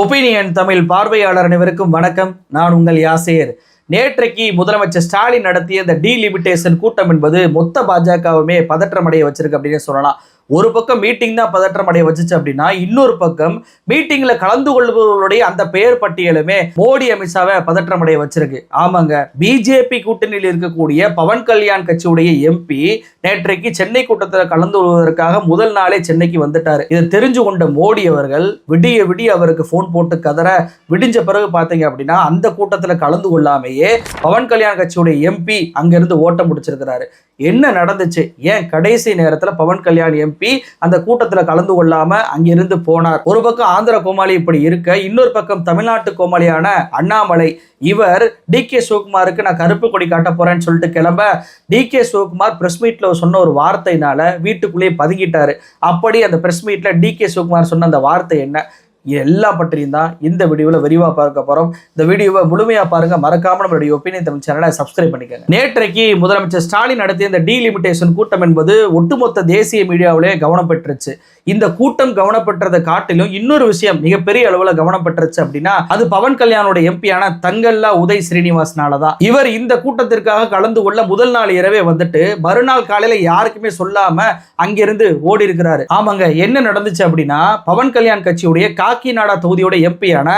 Opinion Tamil பார்வையாளர் அனைவருக்கும் வணக்கம். நான் உங்கள் யாசேர். நேற்றைக்கு முதலமைச்சர் ஸ்டாலின் நடத்திய இந்த டீலிமிட்டேஷன் கூட்டம் என்பது மொத்த பாஜகவுமே பதற்றமடைய வச்சிருக்கு அப்படின்னு சொல்லலாம். ஒரு பக்கம் மீட்டிங் தான் பதற்றம் அடைய வச்சுச்சு அப்படின்னா இன்னொரு பக்கம் மீட்டிங்ல கலந்து கொள்பவர்களுடைய அந்த பெயர் பட்டியலுமே மோடி அமித்ஷாவை பதற்றம் அடைய வச்சிருக்கு. ஆமாங்க. பிஜேபி கூட்டணியில் இருக்கக்கூடிய பவன் கல்யாண் கட்சியுடைய எம்பி நேற்றைக்கு சென்னை கூட்டத்தில் கலந்து கொள்வதற்காக முதல் நாளே சென்னைக்கு வந்துட்டாரு. இதை தெரிஞ்சு கொண்ட மோடி அவர்கள் விடிய விடிய அவருக்கு ஃபோன் போட்டு கதற விடிஞ்ச பிறகு பார்த்தீங்க அப்படின்னா அந்த கூட்டத்தில் கலந்து கொள்ளாமையே பவன் கல்யாண் கட்சியுடைய எம்பி அங்கிருந்து ஓட்டம் முடிச்சிருக்கிறாரு என்ன நடந்துச்சு? ஏன் கடைசி நேரத்தில் பவன் கல்யாண் எம்பி அந்த கூட்டத்தில் கலந்து கொள்ளாம அங்கிருந்து போனார்? ஒரு பக்கம் ஆந்திர கோமாளி இப்படி இருக்க இன்னொரு பக்கம் தமிழ்நாட்டு கோமாளியான அண்ணாமலை. இவர் டி கே சிவகுமாருக்கு நான் கருப்பு கொடி காட்ட போறேன்னு சொல்லிட்டு கிளம்ப டி கே சிவகுமார் பிரஸ் மீட்ல சொன்ன ஒரு வார்த்தையினால வீட்டுக்குள்ளேயே பதுங்கிட்டாரு. அப்படி அந்த பிரஸ் மீட்ல டி கே சிவகுமார் சொன்ன அந்த வார்த்தை என்ன? இது எல்லாம் பற்றியும் தான் இந்த வீடியோவில் விரிவாக பார்க்க போகிறோம் இந்த வீடியோவை முழுமையாக பாருங்க. மறக்காம நம்மளுடைய ஒப்பீனியன் தமிழ் சேனலை சப்ஸ்கிரைப் பண்ணிக்கோங்க. நேற்றைக்கு முதலமைச்சர் ஸ்டாலின் நடத்திய இந்த டீலிமிட்டேஷன் கூட்டம் என்பது ஒட்டுமொத்த தேசிய மீடியாவிலே கவனம் பெற்றுச்சு. இந்த கூட்டம் கவனம் பெற்றதை காட்டிலும் இன்னொரு விஷயம் மிகப்பெரிய அளவில் கவனம் பெற்றுச்சு அப்படின்னா அது பவன் கல்யாணோட எம்பியான தங்கல்லா உதய் ஸ்ரீனிவாசனால தான் இவர் இந்த கூட்டத்திற்காக கலந்து கொள்ள முதல் நாள் இரவே வந்துட்டு மறுநாள் காலையில யாருக்குமே சொல்லாம அங்கிருந்து ஓடி இருக்கிறாரு ஆமாங்க என்ன நடந்துச்சு அப்படின்னா பவன் கல்யாண் கட்சியுடைய காக்கிநாடா தொகுதியோட எம்பியான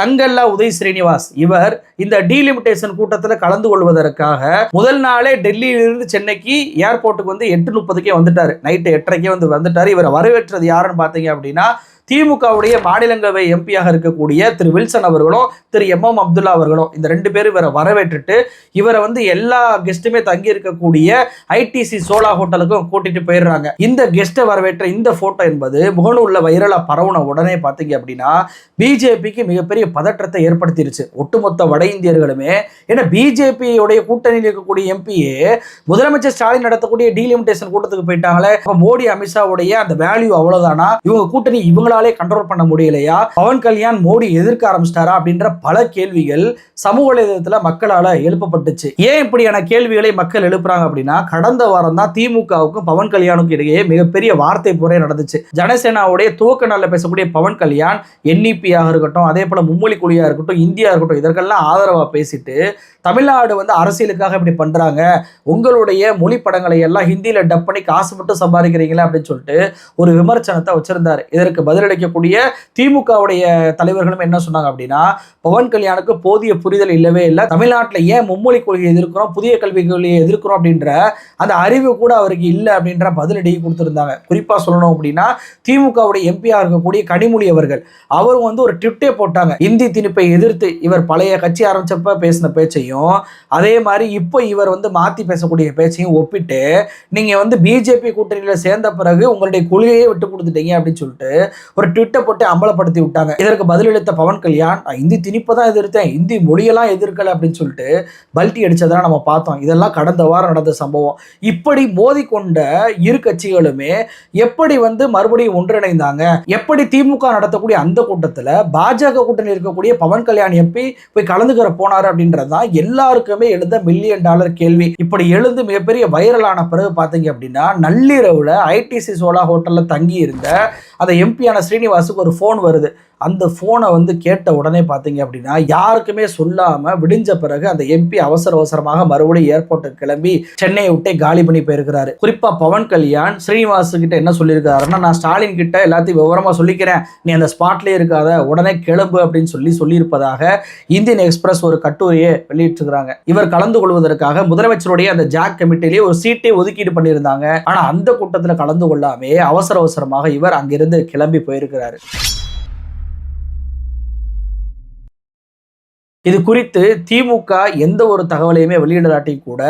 தங்கல்லா உதய் ஸ்ரீனிவாஸ் இவர் இந்த டீலிமிட்டேஷன் கூட்டத்தில் கலந்து கொள்வதற்காக முதல் நாளே டெல்லியிலிருந்து சென்னைக்கு ஏர்போர்ட்டுக்கு வந்து எட்டு முப்பதுக்கே வந்துட்டாரு. நைட்டு எட்டரைக்கே வந்து வந்துட்டார். இவரை வரவேற்றது யாருன்னு பார்த்தீங்க அப்படின்னா திமுகவுடைய மாநிலங்களவை எம்பியாக இருக்கக்கூடிய திரு வில்சன் அவர்களும் திரு எம் எம் அப்துல்லா அவர்களும் இந்த ரெண்டு பேரும் இவரை வரவேற்றுட்டு இவரை வந்து எல்லா கெஸ்ட்டுமே தங்கி இருக்கக்கூடிய ஐடிசி சோலா ஹோட்டலுக்கும் கூட்டிட்டு போயிடுறாங்க. இந்த கெஸ்ட்டை வரவேற்ற இந்த போட்டோ என்பது முகநூலில் வைரலாக பரவுன உடனே பார்த்தீங்க அப்படின்னா பிஜேபிக்கு மிகப்பெரிய பதற்றத்தை ஏற்படுத்திருச்சு. ஒட்டுமொத்த வட இந்தியர்களுமே. ஏன்னா பிஜேபியுடைய கூட்டணியில் இருக்கக்கூடிய எம்பியே முதலமைச்சர் ஸ்டாலின் நடத்தக்கூடிய டீலிமிட்டேஷன் கூட்டத்துக்கு போயிட்டாங்களே. மோடி அமித்ஷாவுடைய அந்த வேல்யூ அவ்வளோதானா இவங்க கூட்டணி இவங்களாலே கண்ட்ரோல் பண்ண முடியலையா? பவன் கல்யாண் மோடி எதிர்க்க ஆரம்பிச்சிட்டாரா அப்படின்ற பல கேள்விகள் சமூக வலைதளத்தில் மக்களால் எழுப்பப்பட்டுச்சு. ஏன் இப்படியான கேள்விகளை மக்கள் எழுப்புறாங்க அப்படின்னா கடந்த வாரம் தான் திமுகவுக்கும் பவன் கல்யாணுக்கும் இடையே மிகப்பெரிய வார்த்தை போரே நடந்துச்சு. ஜனசேனாவுடைய துவக்க நாளில் பேசக்கூடிய பவன் கல்யாண் என்இபியாக இருக்கட்டும் அதே போல மும்மொழி குழியாக இருக்கட்டும் இந்தியா இருக்கட்டும் இதற்கெல்லாம் ஆதரவாக பேசிட்டு தமிழ்நாடு வந்து அரசியலுக்காக இப்படி பண்ணுறாங்க உங்களுடைய மொழி படங்களை எல்லாம் ஹிந்தியில் டப் பண்ணி காசு மட்டும் சம்பாதிக்கிறீங்களா அப்படின்னு சொல்லிட்டு ஒரு விமர்சனத்தை வச்சிருந்தார். இதற்கு பதில் பதிலளிக்கக்கூடிய திமுகவுடைய தலைவர்களும் என்ன சொன்னாங்க அப்படின்னா பவன் கல்யாணுக்கு போதிய புரிதல் இல்லவே இல்லை. தமிழ்நாட்டில் ஏன் மும்மொழி கொள்கையை எதிர்க்கிறோம்? புதிய கல்விக் கொள்கையை எதிர்க்கிறோம்? அப்படின்ற அந்த அறிவு கூட அவருக்கு இல்லை அப்படின்ற பதிலடி கொடுத்துருந்தாங்க. குறிப்பாக சொல்லணும் அப்படின்னா திமுகவுடைய எம்பியாக இருக்கக்கூடிய கனிமொழி அவர்கள் அவரும் வந்து ஒரு ட்விட்டே போட்டாங்க. இந்தி திணிப்பை எதிர்த்து இவர் பழைய கட்சி ஆரம்பிச்சப்ப பேசின பேச்சையும் அதே மாதிரி இப்போ இவர் வந்து மாற்றி பேசக்கூடிய பேச்சையும் ஒப்பிட்டு நீங்கள் வந்து பிஜேபி கூட்டணியில் சேர்ந்த பிறகு உங்களுடைய கொள்கையே விட்டு கொடுத்துட்டீங்க அப்படின்னு சொல்லிட்டு ஒரு ட்விட்டை போட்டு அம்பலப்படுத்தி விட்டாங்க. இதற்கு பதிலளித்த பவன் கல்யாண் நான் இந்தி திணிப்பை தான் எதிர்த்தேன் இந்தி மொழியெல்லாம் எதிர்க்கலை அப்படின்னு சொல்லிட்டு பல்ட்டி அடித்ததெல்லாம் நம்ம பார்த்தோம். இதெல்லாம் கடந்த வாரம் நடந்த சம்பவம். இப்படி மோதி கொண்ட இரு கட்சிகளுமே எப்படி வந்து மறுபடியும் ஒன்றிணைந்தாங்க? எப்படி திமுக நடத்தக்கூடிய அந்த கூட்டத்தில் பாஜக கூட்டணி இருக்கக்கூடிய பவன் கல்யாண் எம்பி போய் கலந்துக்கிற போனார் அப்படின்றது தான் எல்லாருக்குமே எழுந்த மில்லியன் டாலர் கேள்வி. இப்படி எழுந்து மிகப்பெரிய வைரலான பிறகு பார்த்தீங்க அப்படின்னா நள்ளிரவில் ஐடிசி சோலா ஹோட்டலில் தங்கி இருந்த அந்த எம்பியான ஸ்ரீனிவாசுக்கு ஒரு ஃபோன் வருது. அந்த ஃபோனை வந்து கேட்ட உடனே பார்த்தீங்க அப்படின்னா யாருக்குமே சொல்லாமல் விடிஞ்ச பிறகு அந்த எம்பி அவசர அவசரமாக மறுபடியும் ஏர்போர்ட்டுக்கு கிளம்பி சென்னையை விட்டே காலி பண்ணி போயிருக்கிறாரு. குறிப்பாக பவன் கல்யாண் ஸ்ரீனிவாஸ் கிட்ட என்ன சொல்லியிருக்காருன்னா நான் ஸ்டாலின் கிட்ட எல்லாத்தையும் விவரமாக சொல்லிக்கிறேன். நீ அந்த ஸ்பாட்லேயே இருக்காத. உடனே கிளம்பு அப்படின்னு சொல்லி சொல்லியிருப்பதாக இந்தியன் எக்ஸ்பிரஸ் ஒரு கட்டுரையை வெளியிட்டிருக்கிறாங்க. இவர் கலந்து கொள்வதற்காக முதலமைச்சருடைய அந்த ஜாக் கமிட்டிலேயே ஒரு சீட்டை ஒதுக்கீடு பண்ணியிருந்தாங்க. ஆனால் அந்த கூட்டத்தில் கலந்து கொள்ளாமே அவசர அவசரமாக இவர் அங்கிருந்து கிளம்பி போயிருக்கிறாரு. இது குறித்து திமுக எந்த ஒரு தகவலையுமே வெளியிடலாட்டி கூட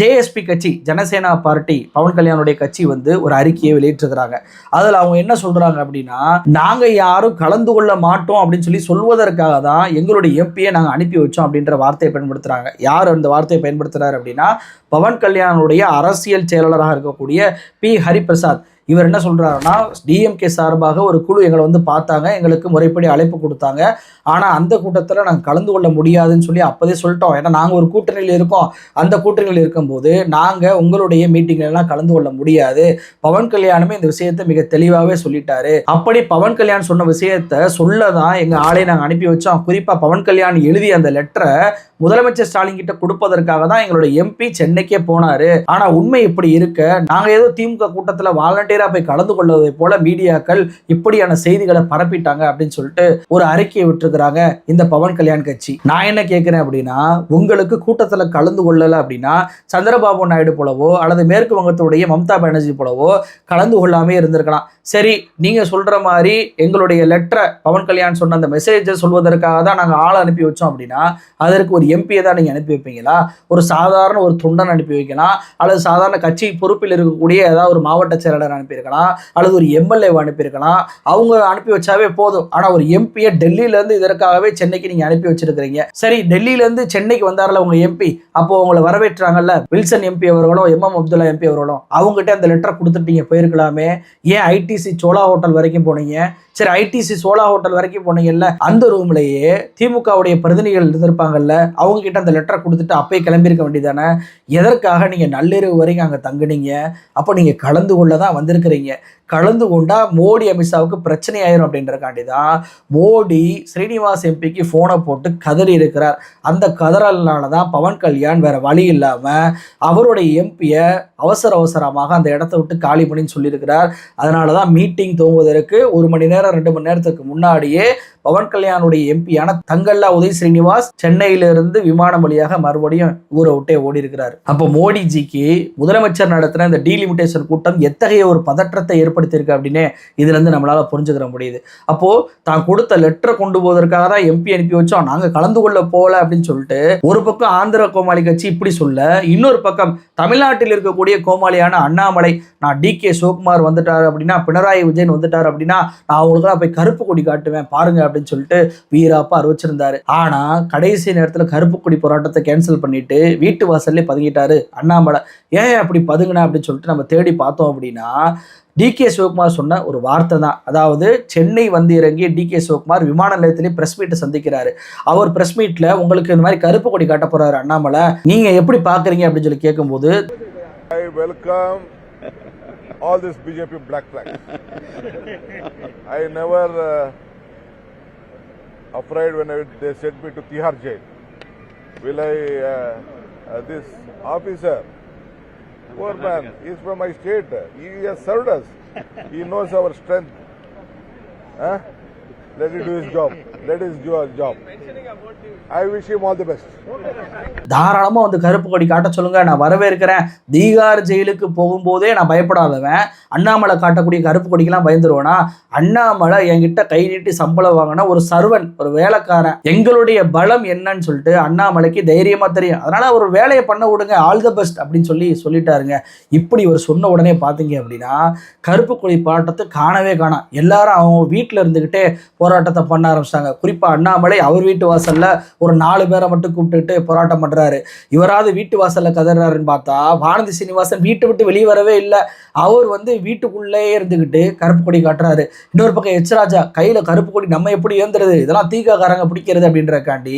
ஜேஎஸ்பி கட்சி ஜனசேனா பார்ட்டி பவன் கல்யாணுடைய கட்சி வந்து ஒரு அறிக்கையை வெளியிட்டிருக்கிறாங்க. அதில் அவங்க என்ன சொல்கிறாங்க அப்படின்னா நாங்கள் யாரும் கலந்து கொள்ள மாட்டோம் அப்படின்னு சொல்லி சொல்வதற்காக தான் எங்களுடைய எம்பியை நாங்கள் அனுப்பி வச்சோம் அப்படின்ற வார்த்தையை பயன்படுத்துகிறாங்க யார் அந்த வார்த்தையை பயன்படுத்துகிறார் அப்படின்னா பவன் கல்யாணுடைய அரசியல் செயலாளராக இருக்கக்கூடிய பி. ஹரிபிரசாத். இவர் என்ன சொல்கிறாருன்னா டிஎம்கே சார்பாக ஒரு குழு எங்களை வந்து பார்த்தாங்க எங்களுக்கு முறைப்படி அழைப்பு கொடுத்தாங்க. ஆனால் அந்த கூட்டத்தில் நாங்கள் கலந்து கொள்ள முடியாதுன்னு சொல்லி அப்போதே சொல்லிட்டோம். ஏன்னா நாங்கள் ஒரு கூட்டணியில் இருக்கோம். அந்த கூட்டணியில் இருக்கும்போது நாங்கள் உங்களுடைய மீட்டிங்லாம் எல்லாம் கலந்து கொள்ள முடியாது. பவன் கல்யாணமே இந்த விஷயத்தை மிக தெளிவாகவே சொல்லிட்டாரு. அப்படி பவன் கல்யாண் சொன்ன விஷயத்த சொல்ல தான் எங்கள் ஆளை நாங்கள் அனுப்பி வச்சோம். குறிப்பாக பவன் கல்யாண் எழுதிய அந்த லெட்டரை முதலமைச்சர் ஸ்டாலின் கிட்ட கொடுப்பதற்காக தான் எங்களுடைய எம்பி சென்னைக்கே போனார். ஆனால் உண்மை இப்படி இருக்க நாங்கள் ஏதோ திமுக கூட்டத்தில் வாலண்டியர் போய் கலந்து கொள்வதை போல மீடியாக்கள் இப்படியான செய்திகளை பரப்பிட்டாங்க அப்படின்னு சொல்லிட்டு ஒரு அறிக்கையை விட்டுருக்காங்க இந்த பவன் கல்யாண் கட்சி. நான் என்ன கேட்குறேன் அப்படின்னா உங்களுக்கு கூட்டத்துல கலந்து கொள்ளலை அப்படின்னா சந்திரபாபு நாயுடு போலவோ அல்லது மேற்கு வங்கத்துடைய மம்தா பானர்ஜி போலவோ கலந்து கொள்ளாமே இருந்திருக்கலாம். சரி நீங்க சொல்ற மாதிரி எங்களுடைய லெட்டரை பவன் கல்யாண் சொன்ன அந்த மெசேஜை சொல்வதற்காக தான் நாங்க ஆளை அனுப்பி வச்சோம் அப்படின்னா அதற்கு ஒரு எம்பியை தான் நீங்க அனுப்பி வைப்பீங்களா? ஒரு சாதாரண ஒரு தொண்டன் அனுப்பி வைக்கலாம். அல்லது சாதாரண கட்சி பொறுப்பில் இருக்கக்கூடிய ஏதாவது ஒரு மாவட்ட செயலாளர் அனுப்பியிருக்கலாம். அல்லது ஒரு எம்எல்ஏ அனுப்பியிருக்கலாம். அவங்க அனுப்பி வச்சாவே போதும். ஆனால் ஒரு எம்பியை டெல்லியிலேருந்து இதற்காகவே சென்னைக்கு நீங்கள் அனுப்பி வச்சிருக்கிறீங்க. சரி டெல்லியிலேருந்து சென்னைக்கு வந்தார்ல உங்கள் எம்பி அப்போ உங்களை வரவேற்றாங்கல்ல வில்சன் எம்பி அவர்களும் எம். எம். அப்துல்லா எம்பி அவர்களும். அவங்ககிட்ட அந்த லெட்டர் கொடுத்துட்டீங்க போயிருக்கலாமே. ஏன் ஐடிசி சோலா ஹோட்டல் வரைக்கும் போனீங்க? சரி ஐடிசி சோலா ஹோட்டல் வரைக்கும் போனீங்கல்ல அந்த ரூம்லயே திமுகவுடைய பிரதிநிதிகள் இருந்திருப்பாங்கல்ல அவங்க கிட்ட அந்த லெட்டரை கொடுத்துட்டு அப்பயே கிளம்பியிருக்க வேண்டியதானே எதற்காக நீங்க நள்ளிரவு வரைக்கும் அங்கே தங்குனீங்க? அப்போ நீங்க கலந்து கொள்ள தான் வந்திருக்கிறீங்க. கலந்து கொண்டா மோடி அமித்ஷாவுக்கு பிரச்சனை ஆயிரும் அப்படின்றக்காண்டி தான் மோடி ஸ்ரீனிவாஸ் எம்பிக்கு ஃபோனை போட்டு கதறி இருக்கிறார். அந்த கதறல்னால தான் பவன் கல்யாண் வேற வழி இல்லாம அவருடைய எம்பியை அவசர அவசரமாக அந்த இடத்த விட்டு காலி பண்ணின்னு சொல்லியிருக்கிறார். அதனால தான் மீட்டிங் துவங்குவதற்கு ஒரு மணி நேரம் ரெண்டு மணி நேரத்துக்கு முன்னாடியே பவன் கல்யாணுடைய எம்பியான தங்கல்லா உதய் ஸ்ரீனிவாஸ் சென்னையிலிருந்து விமானம் வழியாக மறுபடியும் ஊரை விட்டே ஓடி இருக்கிறார் அப்போ மோடிஜிக்கு முதலமைச்சர் நடத்தின இந்த டீலிமிட்டேஷன் கூட்டம் எத்தகைய ஒரு பதற்றத்தை ஏற்படுத்தியிருக்கு அப்படின்னு இதுலேருந்து நம்மளால் புரிஞ்சுக்கிற முடியுது. அப்போ தான் கொடுத்த லெட்டரை கொண்டு போவதற்காக தான் எம்பி அனுப்பி வச்சோம். நாங்கள் கலந்து கொள்ள போகல அப்படின்னு சொல்லிட்டு ஒரு பக்கம் ஆந்திர கோமாளி கட்சி இப்படி சொல்ல இன்னொரு பக்கம் தமிழ்நாட்டில் இருக்கக்கூடிய கோமாளியான அண்ணாமலை நான் டி. கே. சிவகுமார் வந்துட்டார் அப்படின்னா பினராயி விஜயன் வந்துட்டார் அப்படின்னா நான் அவங்களுக்கெல்லாம் போய் கருப்பு கொடி காட்டுவேன் பாருங்க அப்படின்னு சொல்லிட்டு வீராப்பா அறிவிச்சிருந்தாரு. ஆனா கடைசி நேரத்தில் கருப்பு கொடி போராட்டத்தை கேன்சல் பண்ணிட்டு வீட்டு வாசல்லே பதுங்கிட்டாரு அண்ணாமலை. ஏன் அப்படி பதுங்கினா அப்படின்னு சொல்லிட்டு நம்ம தேடி பார்த்தோம் அப்படின்னா டி. கே. சிவகுமார் சொன்ன ஒரு வார்த்தை தான். அதாவது சென்னை வந்து இறங்கி டி. கே. சிவகுமார் விமான நிலையத்திலே பிரஸ் மீட்டை சந்திக்கிறாரு. அவர் பிரஸ் மீட்ல உங்களுக்கு இந்த மாதிரி கருப்பு கொடி காட்ட போறாரு அண்ணாமலை. நீங்க எப்படி பாக்குறீங்க அப்படின்னு சொல்லி கேட்கும்போது I welcome all this BJP black flag. I never uh, afraid when they sent me to Tihar jail. Will I, uh, uh, this officer, poor man, he's from my state. He has served us. He knows our strength. Huh? Let him do his job. Let his do his job. I wish him all the best. தாராளமாக வந்து கருப்பு கொடி காட்ட சொல்லுங்க. நான் வரவேற்கிறேன். தீகார் ஜெயிலுக்கு போகும்போதே நான் பயப்படாதவன். அண்ணாமலை காட்டக்கூடிய கருப்பு கொடிக்கெல்லாம் பயந்துருவேனா? அண்ணாமலை என்கிட்ட கை நீட்டி சம்பளம் வாங்கினா ஒரு சர்வன் ஒரு வேலைக்காரன். எங்களுடைய பலம் என்னன்னு சொல்லிட்டு அண்ணாமலைக்கு தைரியமா தெரியும். அதனால ஒரு வேலையை பண்ண விடுங்க. ஆல் த பெஸ்ட் அப்படின்னு சொல்லி சொல்லிட்டாருங்க. இப்படி ஒரு சொன்ன உடனே பார்த்தீங்க அப்படின்னா கருப்பு கொடி பாட்டத்தை காணவே காணாம். எல்லாரும் அவங்க வீட்டில் இருந்துக்கிட்டே போராட்டத்தை பண்ண ஆரம்பிச்சிட்டாங்க. குறிப்பாக அண்ணாமலை அவர் வீட்டு வாசல்ல ஒரு நாலு பேரை மட்டும் கூப்பிட்டுட்டு போராட்டம் பண்றாரு. இவராவது வீட்டு வாசல்ல கதறாருன்னு பார்த்தா வானதி சீனிவாசன் வீட்டை விட்டு வெளியே வரவே இல்லை. அவர் வந்து வீட்டுக்குள்ளேயே இருந்துக்கிட்டு கருப்பு கொடி காட்டுறாரு. இன்னொரு பக்கம் எச்ராஜா கையில் கையில கருப்பு கொடி நம்ம எப்படி ஏந்துறது? இதெல்லாம் தீகாக்காரங்க பிடிக்கிறது அப்படின்றக்காண்டி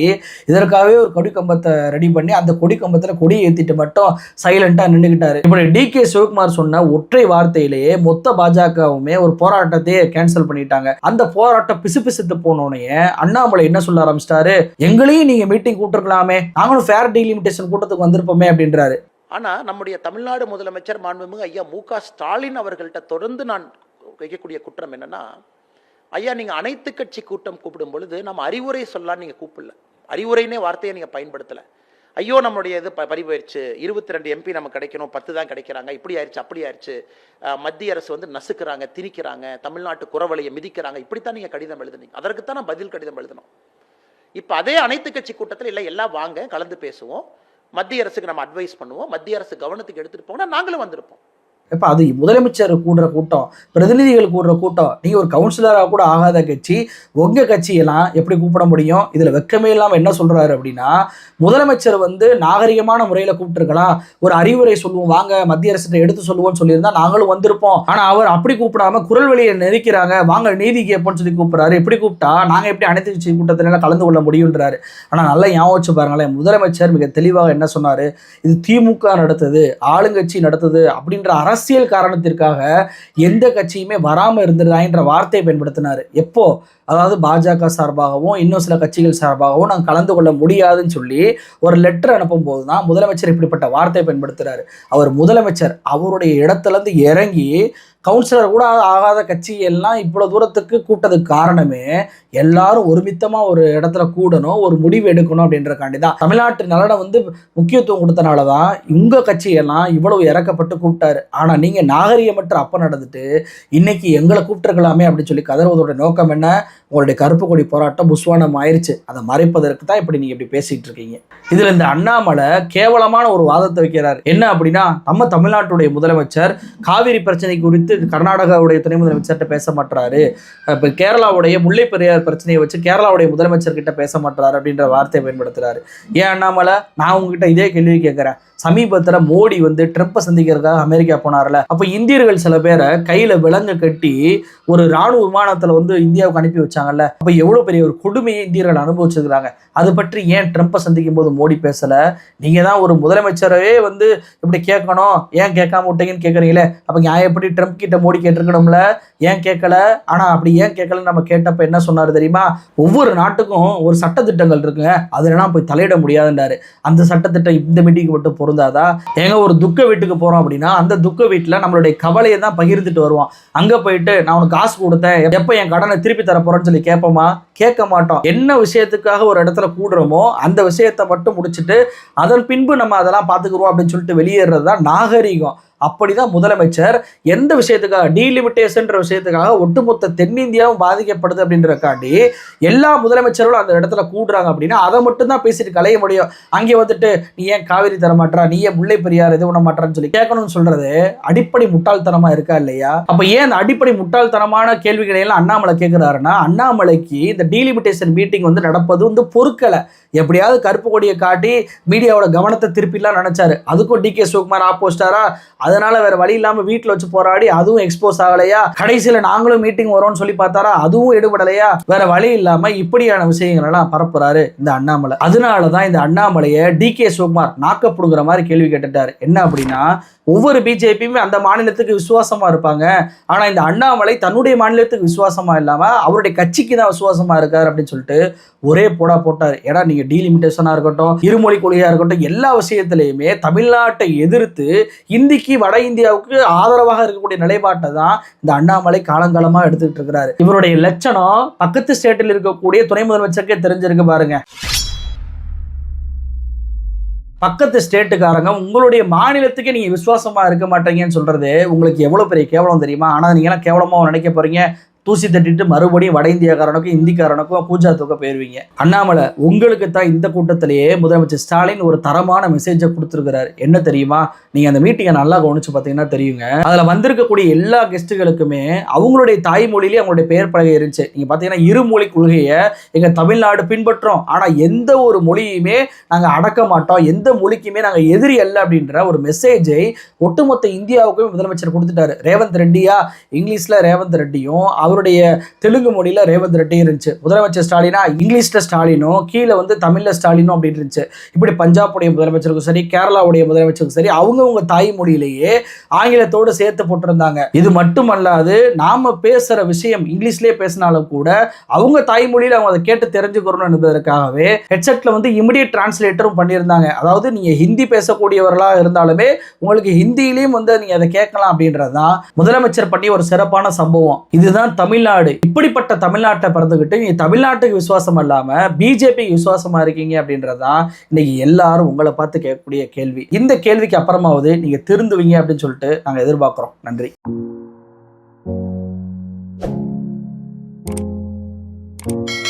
இதற்காகவே ஒரு கொடி கம்பத்தை ரெடி பண்ணி அந்த கொடி கம்பத்துல கொடி ஏத்திட்டு மட்டும் சைலண்ட்டாக நின்றுக்கிட்டாரு இப்படி டி கே சிவகுமார் சொன்ன ஒற்றை வார்த்தையிலேயே மொத்த பாஜகவுமே ஒரு போராட்டத்தையே கேன்சல் பண்ணிட்டாங்க. அந்த போராட்டம் செத்து போனோடனே அண்ணாமலை என்ன சொல்ல ஆரம்பிச்சிட்டாரு? எங்களையும் நீங்க மீட்டிங் கூட்டிருக்கலாமே நாங்களும் ஃபேர் டீலிமிட்டேஷன் கூட்டத்துக்கு வந்திருப்போமே அப்படின்றாரு. ஆனா நம்முடைய தமிழ்நாடு முதலமைச்சர் மாண்புமிகு ஐயா மு க ஸ்டாலின் அவர்கள்ட்ட தொடர்ந்து நான் வைக்கக்கூடிய குற்றம் என்னன்னா ஐயா நீங்க அனைத்து கட்சி கூட்டம் கூப்பிடும் பொழுது நம்ம அறிவுரை சொல்லலாம் நீங்க கூப்பிடல. அறிவுரைனே வார்த்தையை நீங்க பயன்படுத்தலை. ஐயோ நம்மளுடைய இது ப- பறிபோயிருச்சு இருபத்தி ரெண்டு எம்பி நமக்கு கிடைக்கணும். பத்து தான் கிடைக்கிறாங்க. இப்படி ஆயிடுச்சு அப்படி ஆயிடுச்சு மத்திய அரசு வந்து நசுக்கிறாங்க திணிக்கிறாங்க. தமிழ்நாட்டு குறவழியை மிதிக்கிறாங்க. இப்படித்தான் நீங்க கடிதம் எழுதுனீங்க. அதற்கு தான் நான் பதில் கடிதம் எழுதணும். இப்போ அதே அனைத்து கட்சி கூட்டத்தில் இல்லை எல்லாம் வாங்க கலந்து பேசுவோம். மத்திய அரசுக்கு நம்ம அட்வைஸ் பண்ணுவோம். மத்திய அரசு கவனத்துக்கு எடுத்துட்டு போனா நாங்களும் வந்திருப்போம். இப்போ அது முதலமைச்சர் கூடுற கூட்டம் பிரதிநிதிகள் கூடுற கூட்டம் நீங்கள் ஒரு கவுன்சிலராக கூட ஆகாத கட்சி உங்கள் கட்சியெல்லாம் எப்படி கூப்பிட முடியும்? இதில் வெக்கமே இல்லாமல் என்ன சொல்கிறாரு அப்படின்னா முதலமைச்சர் வந்து நாகரிகமான முறையில் கூப்பிட்டுருக்கலாம். ஒரு அறிவுரை சொல்லுவோம் வாங்க மத்திய அரசு எடுத்து சொல்லுவோம்னு சொல்லியிருந்தா நாங்களும் வந்திருப்போம். ஆனால் அவர் அப்படி கூப்பிடாம குரல் வழியை நெருக்கிறாங்க வாங்க நீதி கேட்போம்னு சொல்லி கூப்பிடுறாரு. எப்படி கூப்பிட்டா நாங்கள் எப்படி அனைத்து கட்சி கூட்டத்தினால கலந்து கொள்ள முடியுன்றாரு ஆனால் நல்லா ஞாபகம் வச்சு பாருங்களேன் முதலமைச்சர் மிக தெளிவாக என்ன சொன்னார்? இது திமுக நடத்துது ஆளுங்கட்சி நடத்துது அப்படின்ற அரசு அரசியல் காரணத்திற்காக எந்த கட்சியுமே வராமல் வராம இருந்திருந்தாங்கன்ற வார்த்தையை பயன்படுத்தினார். எப்போ? அதாவது பாஜக சார்பாகவும் இன்னும் சில கட்சிகள் சார்பாகவும் நாங்கள் கலந்து கொள்ள முடியாதுன்னு சொல்லி ஒரு லெட்டர் அனுப்பும் போது தான் முதலமைச்சர் இப்படிப்பட்ட வார்த்தையை பயன்படுத்துகிறார் அவர் முதலமைச்சர் அவருடைய இடத்துலேருந்து இறங்கி கவுன்சிலர் கூட ஆகாத கட்சி எல்லாம் இவ்வளோ தூரத்துக்கு கூட்டதுக்கு காரணமே எல்லாரும் ஒருமித்தமாக ஒரு இடத்துல கூடணும் ஒரு முடிவு எடுக்கணும் அப்படின்றக்காண்டி தான் தமிழ்நாட்டு நலனை வந்து முக்கியத்துவம் கொடுத்தனால தான் உங்கள் கட்சியெல்லாம் இவ்வளவு இறக்கப்பட்டு கூப்பிட்டாரு. ஆனால் நீங்கள் நாகரிகமற்ற அப்ப நடந்துட்டு இன்னைக்கு எங்களை கூப்பிட்டுருக்கலாமே அப்படின்னு சொல்லி கதறுவதோட நோக்கம் என்ன? உங்களுடைய கருப்பு கொடி போராட்டம் புஸ்வானம் ஆயிடுச்சு அதை மறைப்பதற்கு தான் இப்படி நீங்கள் இப்படி பேசிகிட்டு இருக்கீங்க. இதில் இந்த அண்ணாமலை கேவலமான ஒரு வாதத்தை வைக்கிறார். என்ன அப்படின்னா நம்ம தமிழ்நாட்டுடைய முதலமைச்சர் காவிரி பிரச்சனை குறித்து கர்நாடகாவுடைய துணை முதலமைச்சர்கிட்ட பேச மாட்டாரு இப்போ கேரளாவுடைய முல்லை பெரியார் பிரச்சனையை வச்சு கேரளாவுடைய முதலமைச்சர் கிட்ட பேச மாட்டாரு அப்படின்ற வார்த்தையை பயன்படுத்துறாரு. ஏன் அண்ணாமலை? நான் உங்ககிட்ட இதே கேள்வி கேட்குறேன். சமீபத்தில் மோடி வந்து ட்ரம்ப்பை சந்திக்கிறதுக்காக அமெரிக்கா போனார்ல. அப்போ இந்தியர்கள் சில பேரை கையில் விலங்கு கட்டி ஒரு ராணுவ விமானத்தில் வந்து இந்தியாவுக்கு அனுப்பி வச்சாங்கல்ல. அப்போ எவ்வளோ பெரிய ஒரு கொடுமையை இந்தியர்கள் அனுபவிச்சிருக்கிறாங்க. அது பற்றி ஏன் ட்ரம்ப்பை சந்திக்கும் போது மோடி பேசலை? நீங்கள் தான் ஒரு முதலமைச்சரவே வந்து இப்படி கேட்கணும். ஏன் கேட்காம விட்டீங்கன்னு கேட்குறீங்களே அப்போ நியாயப்படி ட்ரம்ப் கிட்ட மோடி கேட்டிருக்கணும்ல. ஏன் கேட்கல? ஆனா அப்படி ஏன் கேட்கலன்னு நம்ம கேட்டப்ப என்ன சொன்னாரு தெரியுமா? ஒவ்வொரு நாட்டுக்கும் ஒரு சட்டத்திட்டங்கள் இருக்குங்க. அதுலலாம் போய் தலையிட முடியாதுன்றாரு. அந்த சட்டத்திட்டம் இந்த மீட்டிங்க்கு மட்டும் பொருந்தாதா? ஏங்க ஒரு துக்க வீட்டுக்கு போறோம் அப்படின்னா அந்த துக்க வீட்டுல நம்மளுடைய கவலையை தான் பகிர்ந்துட்டு வருவோம் அங்க போயிட்டு நான் உனக்கு காசு கொடுத்தேன். எப்ப என் கடனை திருப்பி தர போறேன்னு சொல்லி கேட்போமா? கேட்க மாட்டோம். என்ன விஷயத்துக்காக ஒரு இடத்துல கூடுறோமோ அந்த விஷயத்தை மட்டும் முடிச்சுட்டு அதன் பின்பு நம்ம அதெல்லாம் பார்த்துக்குருவோம் அப்படின்னு சொல்லிட்டு வெளியேறது தான் நாகரீகம். அப்படிதான் முதலமைச்சர் எந்த விஷயத்துக்காக டீலிமிட்டேஷன்ற விஷயத்துக்காக ஒட்டுமொத்த தென்னிந்தியாவும் பாதிக்கப்படுது அப்படின்றக்காண்டி எல்லா முதலமைச்சர்களும் அந்த இடத்துல கூடுறாங்க அப்படின்னா அதை மட்டும்தான் பேசிட்டு கலைய முடியும். அங்கே வந்துட்டு நீ ஏன் காவிரி தர மாட்டா நீ ஏன் முல்லை பெரியார் இது பண்ண மாட்டான்னு சொல்லி கேட்கணும்னு சொல்றது அடிப்படை முட்டாள்தனமா இருக்கா இல்லையா? அப்ப ஏன் அந்த அடிப்படை முட்டாள்தனமான கேள்விகளை எல்லாம் அண்ணாமலை கேட்கிறாருன்னா அண்ணாமலைக்கு இந்த டீலிமிட்டேஷன் மீட்டிங் வந்து நடப்பது வந்து பொறுக்கலை. எப்படியாவது கருப்பு கொடியை காட்டி மீடியாவோட கவனத்தை திருப்பிலாம் நினச்சாரு. அதுக்கும் டி கே சிவகுமார் ஆப்போஸ்டாரா அதனால வேற வழி இல்லாமல் வீட்டில் வச்சு போராடி அதுவும் எக்ஸ்போஸ் ஆகலையா? கடைசியில் நாங்களும் மீட்டிங் வரோம்னு சொல்லி பார்த்தாரா? அதுவும் எடுபடலையா? வேற வழி இல்லாமல் இப்படியான விஷயங்களெல்லாம் பரப்புறாரு இந்த அண்ணாமலை. அதனால தான் இந்த அண்ணாமலையை டி கே சிவகுமார் நாக்கப்படுங்கிற மாதிரி கேள்வி கேட்டுட்டாரு. என்ன அப்படின்னா ஒவ்வொரு பிஜேபியுமே அந்த மாநிலத்துக்கு விசுவாசமா இருப்பாங்க. ஆனா இந்த அண்ணாமலை தன்னுடைய மாநிலத்துக்கு விசுவாசமா இல்லாம அவருடைய கட்சிக்கு தான் விசுவாசமா இருக்காரு அப்படின்னு சொல்லிட்டு ஒரே போடா போட்டார். ஏடா நீங்க டீலிமிட்டேஷனா இருக்கட்டும் இருமொழி கொள்கையா இருக்கட்டும் எல்லா விஷயத்திலையுமே தமிழ்நாட்டை எதிர்த்து இந்திக்கு வட இந்தியாவுக்கு ஆதரவாக இருக்கக்கூடிய நிலைப்பாட்டை தான் இந்த அண்ணாமலை காலங்காலமா எடுத்துக்கிட்டு இருக்கிறாரு. இவருடைய லட்சணம் பக்கத்து ஸ்டேட்டில் இருக்கக்கூடிய துணை முதலமைச்சருக்கே தெரிஞ்சிருக்கு பாருங்க. பக்கத்து ஸ்டேட்டுக்காரங்க உங்களுடைய மாநிலத்துக்கே நீங்க விசுவாசமாக இருக்க மாட்டீங்கன்னு சொல்றது உங்களுக்கு எவ்வளவு பெரிய கேவலம் தெரியுமா? ஆனால் நீங்க எல்லாம் கேவலமா நினைக்க போறீங்க. தூசி தட்டிட்டு மறுபடியும் வட இந்தியாக்காரனுக்கும் இந்திக்காரனுக்கும் பூஜா தூக்க போயிருவீங்க. அண்ணாமலை உங்களுக்கு தான் இந்த கூட்டத்திலேயே முதலமைச்சர் ஸ்டாலின் ஒரு தரமான மெசேஜை கொடுத்துருக்கிறாரு. என்ன தெரியுமா? நீங்க அந்த மீட்டிங்கை நல்லா கவனிச்சு பார்த்தீங்கன்னா தெரியுங்க. அதில் வந்திருக்கக்கூடிய எல்லா கெஸ்ட்டுகளுக்குமே அவங்களுடைய தாய்மொழியிலேயே அவங்களுடைய பெயர் பலகை இருந்துச்சு. நீங்க பார்த்தீங்கன்னா இருமொழி கொள்கையை எங்கள் தமிழ்நாடு பின்பற்றோம். ஆனால் எந்த ஒரு மொழியுமே நாங்கள் அடக்க மாட்டோம். எந்த மொழிக்குமே நாங்கள் எதிரி அல்ல அப்படின்ற ஒரு மெசேஜை ஒட்டுமொத்த இந்தியாவுக்குமே முதலமைச்சர் கொடுத்துட்டாரு. ரேவந்த் ரெட்டியா இங்கிலீஷில் ரேவந்த் ரெட்டியும் அவருடைய தெலுங்கு மொழியில் ரேவந்த் ரெட்டியும் இருந்துச்சு. முதலமைச்சர் ஸ்டாலினா இங்கிலீஷில் ஸ்டாலினும் கீழே வந்து தமிழில் ஸ்டாலினும் அப்படின்னு இருந்துச்சு. இப்படி பஞ்சாபுடைய முதலமைச்சருக்கும் சரி கேரளாவுடைய முதலமைச்சருக்கும் சரி அவங்கவுங்க தாய்மொழியிலேயே ஆங்கிலத்தோடு சேர்த்து போட்டிருந்தாங்க. இது மட்டுமல்லாது நாம் பேசுகிற விஷயம் இங்கிலீஷ்லேயே பேசினாலும் கூட அவங்க தாய்மொழியில் அவங்க அதை கேட்டு தெரிஞ்சுக்கிறோம் என்பதற்காகவே ஹெட்செட்டில் வந்து இமிடியட் டிரான்ஸ்லேட்டரும் பண்ணியிருந்தாங்க. அதாவது நீங்கள் ஹிந்தி பேசக்கூடியவர்களாக இருந்தாலுமே உங்களுக்கு ஹிந்தியிலையும் வந்து நீங்கள் அதை கேட்கலாம் அப்படின்றது தான் முதலமைச்சர் பண்ணி ஒரு சிறப்பான சம்பவம். இதுதான் தமிழ்நாடு. இப்படிப்பட்ட தமிழ்நாட்டை பிறந்துக்கிட்டு நீ தமிழ்நாட்டுக்கு விசுவாசம் இல்லாமல் பிஜேபி விசுவாசமாக இருக்கீங்க அப்படின்றதான் இன்னைக்கு எல்லாரும் உங்களை பார்த்து கேட்கக்கூடிய கேள்வி. இந்த கேள்விக்கு அப்புறமாவது நீங்கள் திருந்துவீங்க அப்படின்னு சொல்லிட்டு நாங்கள் எதிர்பார்க்குறோம். நன்றி. thank you